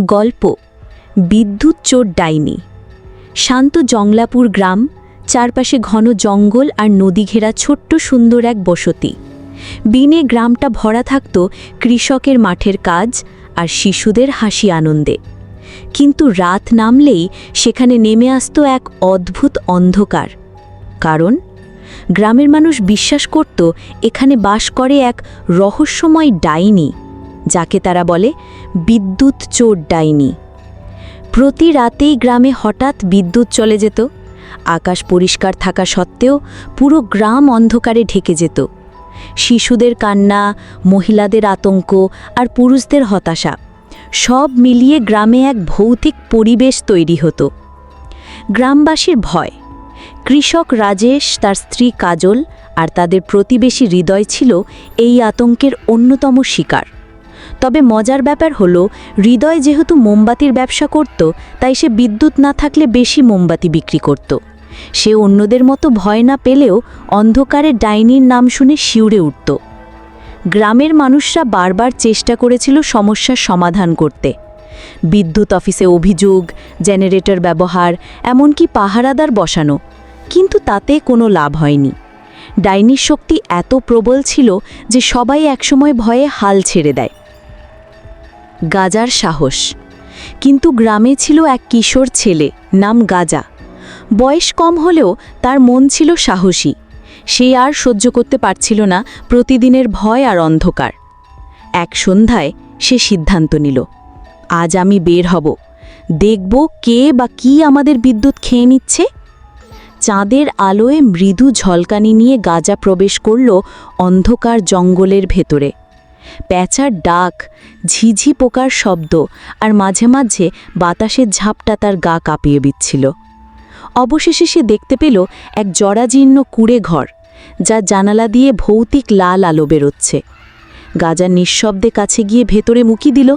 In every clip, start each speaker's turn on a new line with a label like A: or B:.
A: গল্প, বিদ্যুৎ চোর ডাইনি। শান্ত জংলাপুর গ্রাম, চারপাশে ঘন জঙ্গল আর নদী ঘেরা ছোট্ট সুন্দর এক বসতি। বিনে গ্রামটা ভরা থাকত কৃষকের মাঠের কাজ আর শিশুদের হাসি আনন্দে। কিন্তু রাত নামলেই সেখানে নেমে আসতো এক অদ্ভুত অন্ধকার। কারণ? গ্রামের মানুষ বিশ্বাস করত, এখানে বাস করে এক রহস্যময় ডাইনি। যাকে তারা বলে বিদ্যুৎ চোর ডাইনি। প্রতি রাতেই গ্রামে হঠাৎ বিদ্যুৎ চলে যেত। আকাশ পরিষ্কার থাকা সত্ত্বেও পুরো গ্রাম অন্ধকারে ঢেকে যেত। শিশুদের কান্না, মহিলাদের আতঙ্ক আর পুরুষদের হতাশা সব মিলিয়ে গ্রামে এক ভৌতিক পরিবেশ তৈরি হতো। গ্রামবাসীর ভয়। কৃষক রাজেশ, তার স্ত্রী কাজল আর তাদের প্রতিবেশী হৃদয় ছিল এই আতঙ্কের অন্যতম শিকার। তবে মজার ব্যাপার হলো, হৃদয় যেহেতু মোমবাতির ব্যবসা করত, তাই সে বিদ্যুৎ না থাকলে বেশি মোমবাতি বিক্রি করত। সে অন্যদের মতো ভয় না পেলেও অন্ধকারে ডাইনির নাম শুনে শিউরে উঠত। গ্রামের মানুষরা বারবার চেষ্টা করেছিল সমস্যার সমাধান করতে। বিদ্যুৎ অফিসে অভিযোগ, জেনারেটর ব্যবহার, এমনকি পাহারাদার বসানো, কিন্তু তাতে কোনো লাভ হয়নি। ডাইনির শক্তি এত প্রবল ছিল যে সবাই একসময় ভয়ে হাল ছেড়ে দেয়। গাজার সাহস। কিন্তু গ্রামে ছিল এক কিশোর ছেলে নাম গাজা। বয়স কম হলেও তার মন ছিল সাহসী। সে আর সহ্য করতে পারছিল না প্রতিদিনের ভয় আর অন্ধকার। এক সন্ধ্যায় সে সিদ্ধান্ত নিল, আজ আমি বের হব। দেখব কে বা কি আমাদের বিদ্যুৎ খেয়ে নিচ্ছে? চাঁদের আলোয় মৃদু ঝলকানি নিয়ে গাজা প্রবেশ করল অন্ধকার জঙ্গলের ভেতরে। প্যাঁচার ডাক, ঝিঝি পোকার শব্দ আর মাঝে মাঝে বাতাসের ঝাপটা তার গা কাঁপিয়ে দিচ্ছিল। অবশেষে সে দেখতে পেল এক জরাজীর্ণ কুড়ে ঘর, যা জানালা দিয়ে ভৌতিক লাল আলো বেরোচ্ছে। গাজা নিঃশব্দে কাছে গিয়ে ভেতরে মুকি দিল।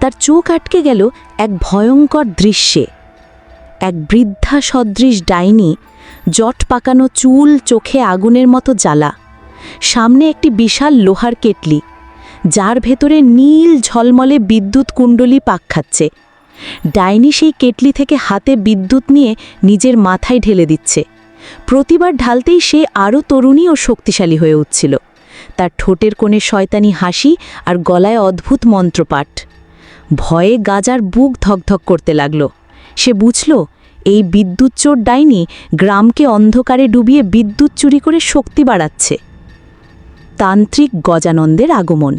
A: তার চোখ আটকে গেল এক ভয়ঙ্কর দৃশ্যে। এক বৃদ্ধা সদৃশ ডাইনি জট পাকানো চুল চোখে আগুনের মতো জ্বালা। সামনে একটি বিশাল লোহার কেটলি। যার ভেতরে নীল ঝলমলে বিদ্যুৎ কুণ্ডলী পাক খাচ্ছে। ডাইনি সেই কেটলি থেকে হাতে বিদ্যুৎ নিয়ে নিজের মাথায় ঢেলে দিচ্ছে। প্রতিবার ঢালতেই সে আরও তরুণী ও শক্তিশালী হয়ে উঠছিল। তার ঠোঁটের কোণে শয়তানি হাসি আর গলায় অদ্ভুত মন্ত্রপাঠ। ভয়ে গাজার বুক ধকধক করতে লাগল। সে বুঝল, এই বিদ্যুৎ চোর ডাইনি গ্রামকে অন্ধকারে ডুবিয়ে বিদ্যুৎ চুরি করে শক্তি বাড়াচ্ছে। তান্ত্রিক গজানন্দের আগমন।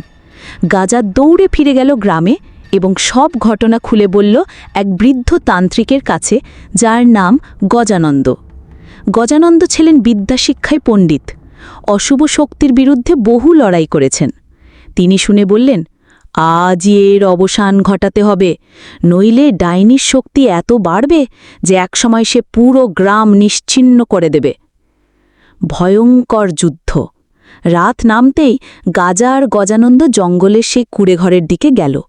A: গাজা দৌড়ে ফিরে গেল গ্রামে এবং সব ঘটনা খুলে বলল এক বৃদ্ধ তান্ত্রিকের কাছে, যার নাম গজানন্দ। গজানন্দ ছিলেন বিদ্যাশিক্ষায় পণ্ডিত। অশুভ শক্তির বিরুদ্ধে বহু লড়াই করেছেন। তিনি শুনে বললেন, আজই এর অবসান ঘটাতে হবে। নইলে ডাইনির শক্তি এত বাড়বে যে একসময় সে পুরো গ্রাম নিশ্চিন্ন করে দেবে। ভয়ঙ্কর যুদ্ধ। রাত নামতেই গাজা আর গজানন্দ জঙ্গলের সেই কুড়েঘরের দিকে গেল।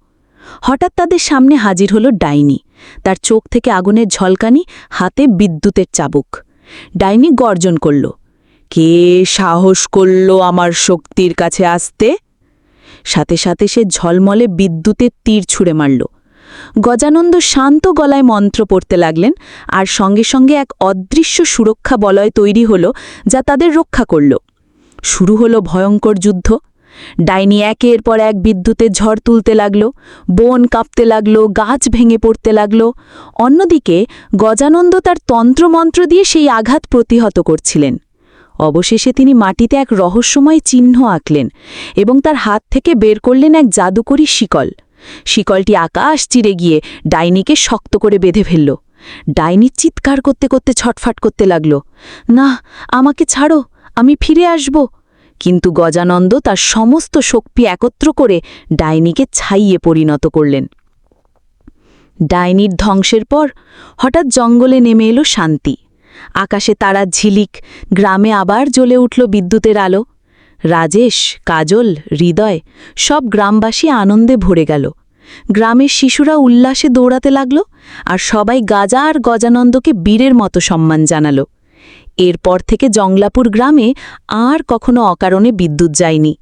A: হঠাৎ তাদের সামনে হাজির হলো ডাইনি। তার চোখ থেকে আগুনের ঝলকানি, হাতে বিদ্যুতের চাবুক। ডাইনি গর্জন করল, কে সাহস করল আমার শক্তির কাছে আসতে? সাথে সাথে সে ঝলমলে বিদ্যুতের তীর ছুঁড়ে মারল। গজানন্দ শান্ত গলায় মন্ত্র পড়তে লাগলেন আর সঙ্গে সঙ্গে এক অদৃশ্য সুরক্ষা বলয় তৈরি হল যা তাদের রক্ষা করল। শুরু হলো ভয়ঙ্কর যুদ্ধ। ডাইনি একের পর এক বিদ্যুতের ঝড় তুলতে লাগল, বন কাঁপতে লাগল, গাছ ভেঙে পড়তে লাগল। অন্যদিকে গজানন্দ তার তন্ত্রমন্ত্র দিয়ে সেই আঘাত প্রতিহত করছিলেন। অবশেষে তিনি মাটিতে এক রহস্যময় চিহ্ন আঁকলেন এবং তার হাত থেকে বের করলেন এক জাদুকরী শিকল। শিকলটি আকাশ চিরে গিয়ে ডাইনিকে শক্ত করে বেঁধে ফেলল। ডাইনি চিৎকার করতে করতে ছটফাট করতে লাগল, না, আমাকে ছাড়ো আমি ফিরে আসব। কিন্তু গজানন্দ তার সমস্ত শক্তি একত্র করে ডাইনিকে ছাইয়ে পরিণত করলেন। ডাইনির ধ্বংসের পর হঠাৎ জঙ্গলে নেমে এলো শান্তি। আকাশে তারা ঝিলিক, গ্রামে আবার জ্বলে উঠল বিদ্যুতের আলো। রাজেশ, কাজল, হৃদয় সব গ্রামবাসী আনন্দে ভরে গেল। গ্রামের শিশুরা উল্লাসে দৌড়াতে লাগল আর সবাই গাজা আর গজানন্দকে বীরের মতো সম্মান জানালো। এরপর থেকে জংলাপুর গ্রামে আর কখনো অকারণে বিদ্যুৎ যায়নি।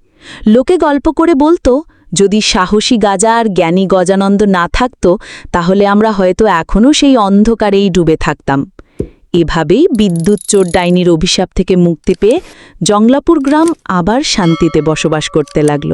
A: লোকে গল্প করে বলতো, যদি সাহসী গাজা আর জ্ঞানী গজানন্দ না থাকত, তাহলে আমরা হয়তো এখনও সেই অন্ধকারেই ডুবে থাকতাম। এভাবেই বিদ্যুৎ চোর ডাইনির অভিশাপ থেকে মুক্তি পেয়ে জংলাপুর গ্রাম আবার শান্তিতে বসবাস করতে লাগল।